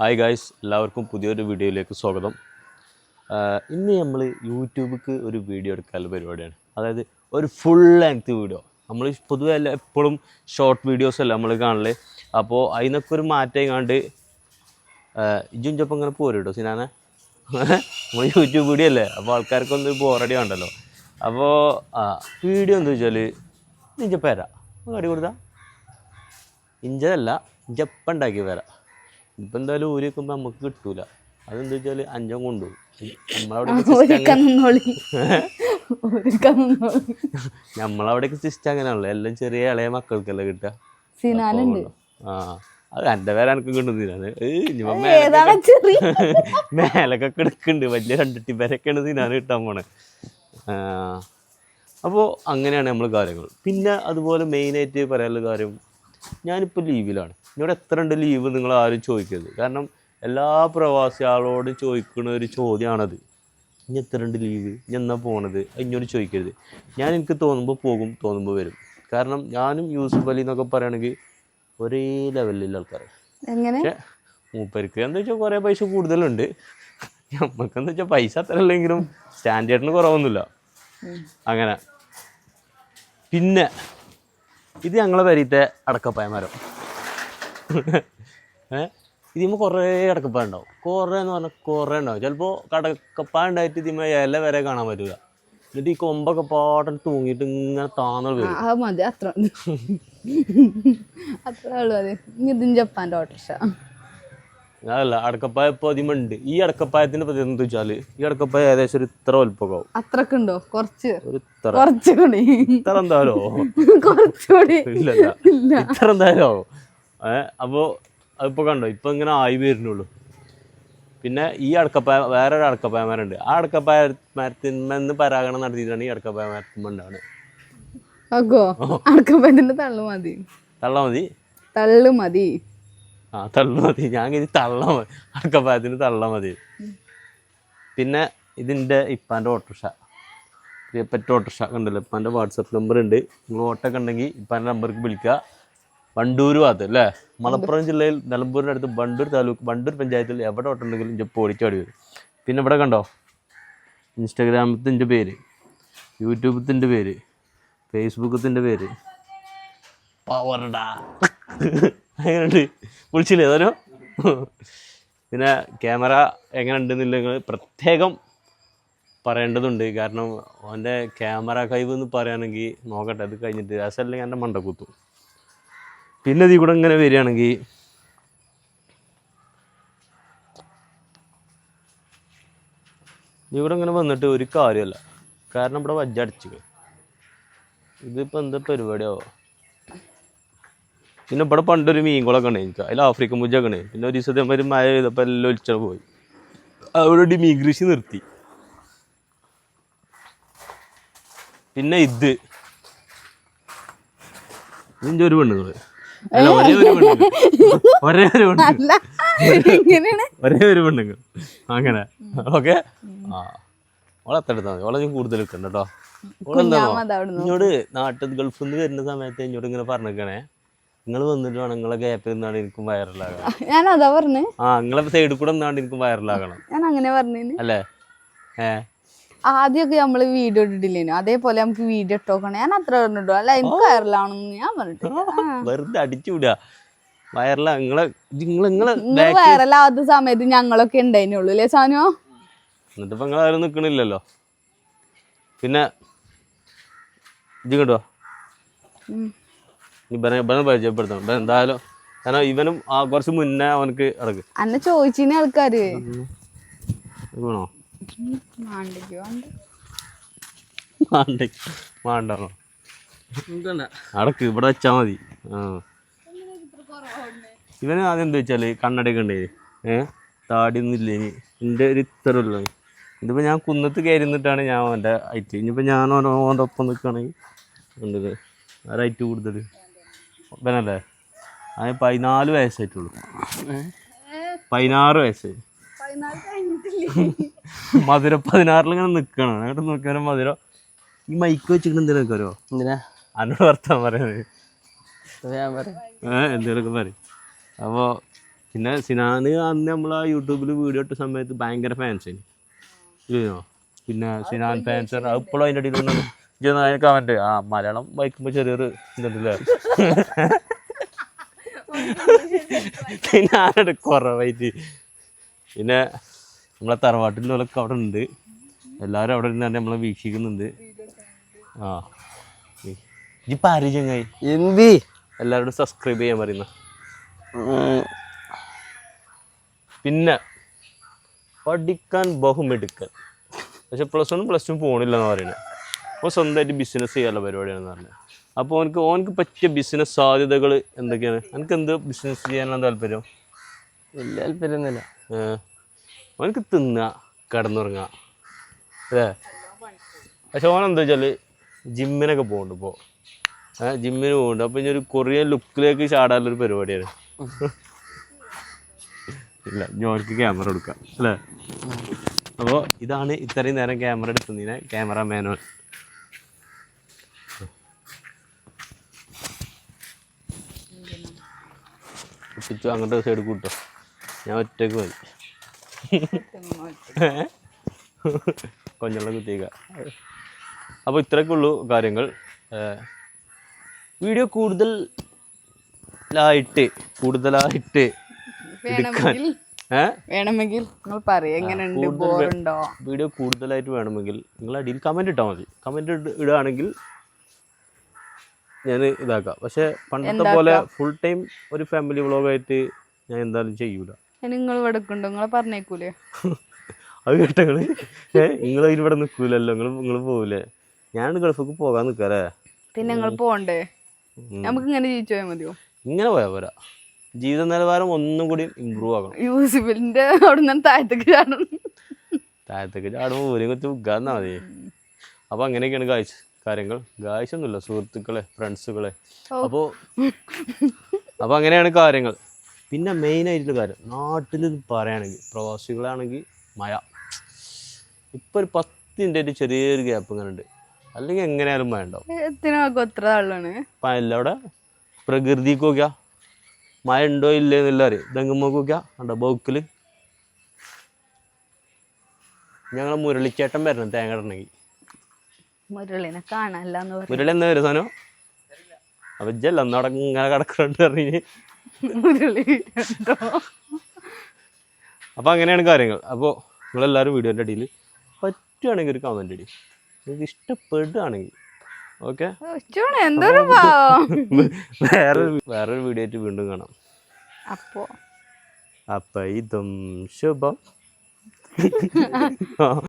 Hi guys എല്ലാവർക്കും പുതിയൊരു വീഡിയോയിലേക്ക് സ്വാഗതം. ഇന്ന് നമ്മൾ യൂട്യൂബിക്ക് ഒരു വീഡിയോ എടുക്കാനുള്ള പരിപാടിയാണ്. അതായത് ഒരു ഫുൾ ലെങ്ത് വീഡിയോ നമ്മൾ പൊതുവെ അല്ല എപ്പോഴും ഷോർട്ട് വീഡിയോസ് അല്ല നമ്മൾ കാണൽ. അപ്പോൾ അതിനൊക്കെ ഒരു മാറ്റം കണ്ട് ഇജുഞ്ചപ്പം ഇങ്ങനെ പോരും കേട്ടോ സിനാനെ. നമ്മൾ യൂട്യൂബ് വീഡിയോ അല്ലേ? അപ്പോൾ ആൾക്കാർക്കൊന്നും ബോറടി ഉണ്ടല്ലോ അപ്പോൾ വീഡിയോ എന്താ വെച്ചാൽ ഇഞ്ച വരാം. അടി കൊടുത്താ? ഇഞ്ചതല്ല ഇഞ്ചപ്പം ഉണ്ടാക്കി വരാം. ഇപ്പം എന്തായാലും ഊരി വെക്കുമ്പോൾ നമുക്ക് കിട്ടൂല. അതെന്താ വെച്ചാൽ അഞ്ചം കൊണ്ടുപോകും നമ്മളവിടെ ഒരുക്കാൻ നിന്നോളി. ഒരുക്കാൻ നിന്നോളി. നമ്മളവിടെയൊക്കെ സിസ്റ്റം അങ്ങനെയാണല്ലോ. എല്ലാം ചെറിയ ഇളയ മക്കൾക്കല്ലേ കിട്ടുക. ആ അത് എന്റെ പേര് എനിക്ക് കിട്ടുന്നില്ല ഏതാണ് ചെറിയ മേലൊക്കെ കിടക്കുന്നുണ്ട്. വലിയ രണ്ടിട്ടി പേരൊക്കെയാണ് ഞാൻ കിട്ടാൻ പോണേ. അപ്പോൾ അങ്ങനെയാണ് നമ്മൾ കാര്യങ്ങൾ. പിന്നെ അതുപോലെ മെയിനായിട്ട് പറയാനുള്ള കാര്യം ഞാനിപ്പോൾ ലീവിലാണ് എന്നോട് എത്ര ഉണ്ട് ലീവ് നിങ്ങൾ ആരും ചോദിക്കരുത്. കാരണം എല്ലാ പ്രവാസി ആളോടും ചോദിക്കുന്ന ഒരു ചോദ്യമാണത് ഇനി എത്ര ഉണ്ട് ലീവ് ഇനി എന്നാ പോണത്? ഇനിയോട് ചോദിക്കരുത്. ഞാൻ എനിക്ക് തോന്നുമ്പോൾ പോകും തോന്നുമ്പോൾ വരും. കാരണം ഞാനും യൂസുഫ് അലി എന്നൊക്കെ പറയുകയാണെങ്കിൽ ഒരേ ലെവലിലുള്ള ആൾക്കാർ എങ്ങനെ? മൂപ്പർക്ക് എന്താ വെച്ചാൽ കുറേ പൈസ കൂടുതലുണ്ട്. നമുക്കെന്ന് എന്താ വെച്ചാൽ പൈസ അത്ര അല്ലെങ്കിലും സ്റ്റാൻഡേർഡിന് കുറവൊന്നുമില്ല. അങ്ങനെ. പിന്നെ ഇത് ഞങ്ങളെ വരിത്തെ അടക്കപ്പായ മരം. ഏഹ് ഇതിമ്മ കുറേ അടക്കപ്പായ ഉണ്ടാവും. കുറേ എന്ന് പറഞ്ഞാൽ കുറേ ഉണ്ടാവും. ചിലപ്പോൾ കടക്കപ്പായ ഉണ്ടായിട്ട് ഇതിമ്മ ഇല വരെ കാണാൻ പറ്റൂല. എന്നിട്ട് ഈ കൊമ്പൊക്കെ പാട്ടം തൂങ്ങിയിട്ട് ഇങ്ങനെ താന്നു ആ, വരും. അത് മതി. അത്ര അത്രേ ഉള്ളു അത്. ഇനി ഇതും ജപ്പാന്റെ ഓട്ടർഷ അതല്ല അടക്കപ്പായ ഇപ്പൊ അതിമുണ്ട് ഈ അടക്കപ്പായത്തിന്റെ പ്രത്യേകത എന്താ വെച്ചാൽ ഈ അടക്കപ്പായ ഏകദേശം ഒരു ഇത്ര വലുപ്പമാവും അത്രക്കുണ്ടോ കുറച്ച്. ഒരു ഇത്ര. കുറച്ചുകൂടി ഇത്ര എന്തായാലും കുറച്ചുകൂടി ഇല്ലല്ല. ഇത്ര എന്തായാലും ഏഹ് അപ്പോ അതിപ്പോ കണ്ടോ? ഇപ്പൊ ഇങ്ങനെ ആയി വരുന്നുള്ളൂ. പിന്നെ ഈ അടക്കപ്പായ വേറെ ഒരു അടക്കപ്പായ മരമുണ്ട് ആ അടക്കപ്പായ മരത്തിന്മെന്ന് പരാഗണം നടത്തിയിട്ടാണ് ഈ അടക്കപ്പായ മരത്തിന്മ ഉണ്ടാണ് ആക്കോ തള്ളു മതി. തള്ള മതി. തള്ളു മതി. ആ തള്ള മതി. ഞാൻ ഇത് തള്ള മതി. അടക്കപ്പായത്തിന് തള്ള മതി. പിന്നെ ഇതിന്റെ ഇപ്പാന്റെ ഓട്ടോറിക്ഷ. പ്രിയപ്പെട്ട ഓട്ടോറിക്ഷ കണ്ടല്ലോ. ഇപ്പാന്റെ വാട്സപ്പ് നമ്പർ ഉണ്ട്. നിങ്ങൾ ഓട്ടോ ഒക്കെ ഉണ്ടെങ്കിൽ ഇപ്പാന്റെ നമ്പർക്ക് വിളിക്കുക. വണ്ടൂർ ഭാഗത്ത് അല്ലേ? മലപ്പുറം ജില്ലയിൽ നിലമ്പൂരിന്റെ അടുത്ത് വണ്ടൂർ താലൂക്ക് വണ്ടൂർ പഞ്ചായത്തിൽ എവിടെ ഓട്ടം ഉണ്ടെങ്കിലും ഇപ്പോൾ ഓടിച്ചാടി വരും. പിന്നെ ഇവിടെ കണ്ടോ? ഇൻസ്റ്റാഗ്രാമത്തിന്റെ പേര് യൂട്യൂബത്തിന്റെ പേര് ഫേസ്ബുക്കത്തിന്റെ പേര്. പവർഡാ അങ്ങനെയുണ്ട്. വിളിച്ചില്ലേ ഏതോ പിന്നെ ക്യാമറ എങ്ങനെ ഉണ്ടെന്നില്ല നിങ്ങൾ പ്രത്യേകം പറയേണ്ടതുണ്ട്. കാരണം അവന്റെ ക്യാമറ കഴിവ് എന്ന് പറയുകയാണെങ്കിൽ നോക്കട്ടെ അത് കഴിഞ്ഞിട്ട് അസല്ലെങ്കിൽ എന്റെ മണ്ട കുത്തും പിന്നെ ഇതിൽ കൂടെ ഇങ്ങനെ വരികയാണെങ്കിൽ ഇവിടെ ഇങ്ങനെ വന്നിട്ട് ഒരു കാര്യമല്ല. കാരണം ഇവിടെ വജ്ജടിച്ചു ഇതിപ്പോൾ എന്താ പരിപാടിയാവോ? പിന്നെ ഇവിടെ പണ്ടൊരു മീൻകുളമൊക്കെ ഉണ്ട് എനിക്ക് അതിൽ ആഫ്രിക്കൻ മുജ ഉണ്ട് പിന്നെ ഒരു ദിവസത്തെ ഒരു മഴ ചെയ്തപ്പോൾ എല്ലാം ഒലിച്ചാൽ പോയി. അവിടെ മീൻ കൃഷി നിർത്തി. പിന്നെ ഇത്. ഇതിന്റെ ഒരു പെണ്ണുങ്ങൾ അല്ല ഒരേ ഒരു പെണ്ണുങ്ങൾ ഒരേ ഒരു പെണ്ണുങ്ങൾ ഒരേ ഒരു പെണ്ണുങ്ങൾ അങ്ങനെ. ഓക്കെ? ആ. ഓളെ എത്തടുത്താൽ മതി. ഓളെ ഞാൻ കൂടുതൽ വെക്കണ്ട കേട്ടോ. ഓളെന്താണോ എന്നോട് നാട്ടിൽ ഗൾഫിൽ നിന്ന് വരുന്ന സമയത്ത് എന്നോട് ഇങ്ങനെ പറഞ്ഞേക്കണേ. നിങ്ങൾ വന്നിട്ട് വേണം നിങ്ങളെ ഗ്യാപ്പിൽ നിന്നാണ് എനിക്കും വൈറലാകണം ഞാൻ അതാ പറഞ്ഞു. ആ നിങ്ങളെ സൈഡിൽ കൂടെ നിന്നാണ് എനിക്കും വൈറലാകണം ഞാൻ അങ്ങനെ പറഞ്ഞു അല്ലേ? ഏ? ആദ്യമൊക്കെ നമ്മൾ വീഡിയോ ഇട്ടില്ലേനു അതേപോലെ നമുക്ക് വീഡിയോ ഇട്ടോക്കണം ഞാൻ അത്ര പറഞ്ഞിട്ടു? അല്ല എനിക്ക് വൈറലാണെന്ന് ഞാൻ പറഞ്ഞിട്ട് വെറുതെ അടിച്ചുവിടുക വൈറലാ നിങ്ങളെ നിങ്ങൾ നിങ്ങളെ വൈറലാവാത്ത സമയത്ത് ഞങ്ങളൊക്കെ ഉണ്ടായിരുന്നുള്ളൂ അല്ലേ സാനോ? എന്നിട്ട് ഇപ്പൊ നിങ്ങളാരും നിക്കണില്ലല്ലോ. പിന്നെ ഇത് കേട്ടോ ഇവനെ ഇവനെ പരിചയപ്പെടുത്തണം. ഇവൻ എന്തായാലും കാരണം ഇവനും ആ കുറച്ച് മുന്നേ അവനക്ക് ഇറക്ക് അന്നെ ചോദിച്ചിന് ആൾക്കാര്. വേണോ വേണ്ട. അടക്ക് ഇവിടെ വെച്ചാ മതി. ആ. ഇവന് ആദ്യം എന്താ വെച്ചാൽ കണ്ണടയൊക്കെ ഉണ്ടേ. ഏഹ് താടിയൊന്നുമില്ല ഇനി? എന്റെ ഒരു ഇത്ര ഉള്ളു. ഇതിപ്പോ ഞാൻ കുന്നത്ത് കയറി നിന്നിട്ടാണ് ഞാൻ അവന്റെ ഐറ്റ്. ഇനിയിപ്പോ ഞാൻ ഓന്റെ ഒപ്പം നിൽക്കുകയാണെങ്കിൽ ഉണ്ട് ആ ഹൈറ്റ് കൂടുതൽ ഇവനല്ലേ? അതിന് പതിനാല് വയസ്സായിട്ടുള്ളൂ. പതിനാറ് വയസ്സ്. മധുര പതിനാറിൽ ഇങ്ങനെ നിൽക്കണം അങ്ങോട്ട് നോക്കിയാലും മധുര. ഈ മൈക്ക് വെച്ചിട്ട് എന്തിനാ നിൽക്കാരോ എന്തിനാ? അന്നോട് വർത്താൻ പറയുന്നത് ഞാൻ പറയാം. ഏഹ് എന്തെങ്കിലുമൊക്കെ പറയും. അപ്പോൾ പിന്നെ സിനാന് അന്ന് നമ്മൾ ആ യൂട്യൂബിൽ വീഡിയോ ഇട്ട സമയത്ത് ഭയങ്കര ഫാൻസ് ഇല്ലയോ? പിന്നെ സിനാൻ ഫാൻസ് അത് ഇപ്പോഴും അതിന്റെ അടിയിൽ കമന്റ് ആ മലയാളം വായിക്കുമ്പോൾ ചെറിയൊരു ഇതുണ്ടല്ലേ? ഞാനത് കുറവായിട്ട്? പിന്നെ നമ്മളെ തറവാട്ടിലൊക്കെ അവിടെ ഉണ്ട്. എല്ലാവരും അവിടെ തന്നെ നമ്മളെ വീക്ഷിക്കുന്നുണ്ട്. ആ. ഇപ്പം ആര് ചങ്ങായി എന്തി? എല്ലാവരോടും സബ്സ്ക്രൈബ് ചെയ്യാൻ പറയുന്ന. പിന്നെ പഠിക്കാൻ ബഹുമെടുക്കൽ. പക്ഷെ പ്ലസ് വൺ പ്ലസ് ടു പോണില്ലെന്ന് പറയുന്നത് അപ്പോൾ സ്വന്തമായിട്ട് ബിസിനസ് ചെയ്യാനുള്ള പരിപാടിയാണെന്ന് പറഞ്ഞത് അപ്പോൾ അവനക്ക് ഓനക്ക് പറ്റിയ ബിസിനസ് സാധ്യതകൾ എന്തൊക്കെയാണ്? എനിക്ക് എന്ത് ബിസിനസ് ചെയ്യാനാണ് താല്പര്യം? വലിയ താല്പര്യമൊന്നുമില്ല. ഓനക്ക് തിന്നുക കിടന്നുറങ്ങുക അല്ലേ? പക്ഷെ ഓൻ എന്താ വെച്ചാൽ ജിമ്മിനൊക്കെ പോകുന്നുണ്ട് ഇപ്പോൾ ജിമ്മിന് പോകുന്നുണ്ട് അപ്പോൾ ഇനി ഒരു കൊറിയൻ ലുക്കിലേക്ക് ചാടാനുള്ളൊരു പരിപാടിയാണ്. ഇല്ല ഞാൻ ക്യാമറ കൊടുക്കാം അല്ലേ? അപ്പോൾ ഇതാണ് ഇത്രയും നേരം ക്യാമറ എടുത്തതിനെ ക്യാമറ ഒപ്പിച്ചു ചുറ്റും അങ്ങോട്ട് സൈഡ് കൂട്ടോ ഞാൻ ഒറ്റയ്ക്ക് പോയി. കൊഞ്ഞുള്ള കുത്തിയേക്ക. അപ്പോൾ ഇത്രയൊക്കെ ഉള്ളു കാര്യങ്ങൾ. വീഡിയോ കൂടുതലായിട്ട് കൂടുതലായിട്ട് ഏഹ് വേണമെങ്കിൽ നിങ്ങൾ പറയും എങ്ങനെയുണ്ട്? ബോറുണ്ടോ? വീഡിയോ കൂടുതലായിട്ട് വേണമെങ്കിൽ നിങ്ങൾ അടിയിൽ കമന്റ് ഇട്ടാൽ മതി. കമന്റ് ഇടുകയാണെങ്കിൽ ഞാൻ ഇതാക്കാം. പക്ഷേ പണ്ടത്തെ പോലെ ഫുൾ ടൈം ഒരു ഫാമിലി വ്ളോഗായിട്ട് ഞാൻ എന്തായാലും ചെയ്യൂല. നിങ്ങൾ ഇവിടെ ഉണ്ടോ നിങ്ങളെ പറഞ്ഞേക്കൂലേ? അത് കേട്ടങ്ങൾ നിങ്ങൾ ഇവിടെ നിൽക്കൂലല്ലോ. നിങ്ങൾ നിങ്ങൾ പോകൂലേ ഞാൻ ഗൾഫിക്ക് പോകാൻ നിൽക്കാറേ പിന്നെ നിങ്ങൾ പോണ്ടേ? നമുക്ക് ഇങ്ങനെ ജീവിച്ചു പോയാൽ മതിയോ? ഇങ്ങനെ പോയാൽ പോരാ. ജീവിത നിലവാരം ഒന്നും കൂടി ഇമ്പ്രൂവ് ആകണം യൂസിഫിന്റെ അവിടെ നിന്ന് താഴത്തേക്ക് ചാടണം താഴത്തേക്ക് ചാടുമ്പോൾ ഒരു കുത്തി വിൽക്കാന്നാ മതി. അപ്പോൾ അങ്ങനെയൊക്കെയാണ് കാഴ്ച കാര്യങ്ങൾ. കാഴ്ചയൊന്നുമില്ല സുഹൃത്തുക്കളെ ഫ്രണ്ട്സുകളെ അപ്പോൾ അപ്പോൾ അങ്ങനെയാണ് കാര്യങ്ങൾ. പിന്നെ മെയിൻ ആയിട്ടുള്ള കാര്യം നാട്ടിൽ പറയുകയാണെങ്കിൽ പ്രവാസികളാണെങ്കിൽ മഴ. ഇപ്പോൾ ഒരു പത്തിന്റെ ഒരു ചെറിയൊരു ഗ്യാപ്പ് ഇങ്ങനെ ഉണ്ട് അല്ലെങ്കിൽ എങ്ങനെയാലും മഴ ഉണ്ടാവും. എല്ലാവിടെ പ്രകൃതിക്ക് മഴ ഉണ്ടോ ഇല്ലേ എന്നുള്ള അറിയാം തെങ്ങുമ്പോക്ക് നോക്കിയാ കണ്ടോ ബൗക്കിൽ ഞങ്ങൾ മുരളിച്ചേട്ടൻ വരണം തേങ്ങ ഇടണമെങ്കിൽ. മുരളിനെ കാണാനല്ല മുരളി എന്നാ വരും സാധനം? അപ്പൊ ഇജ്ജല്ല അന്നവിടെ ഇങ്ങനെ കിടക്കുന്നുണ്ട് പറഞ്ഞ് മുരളി അപ്പോൾ അങ്ങനെയാണ് കാര്യങ്ങൾ. അപ്പോൾ നിങ്ങളെല്ലാവരും വീഡിയോന്റെ അടിയിൽ പറ്റുകയാണെങ്കിൽ ഒരു കമന്റ് ഇടി. നിങ്ങൾക്ക് ഇഷ്ടപ്പെടുകയാണെങ്കിൽ ഓക്കെ. എന്തൊരു വേറൊരു വേറൊരു വീഡിയോ ആയിട്ട് വീണ്ടും കാണാം. അപ്പോ. അപ്പൊ ഇതും ശുഭം.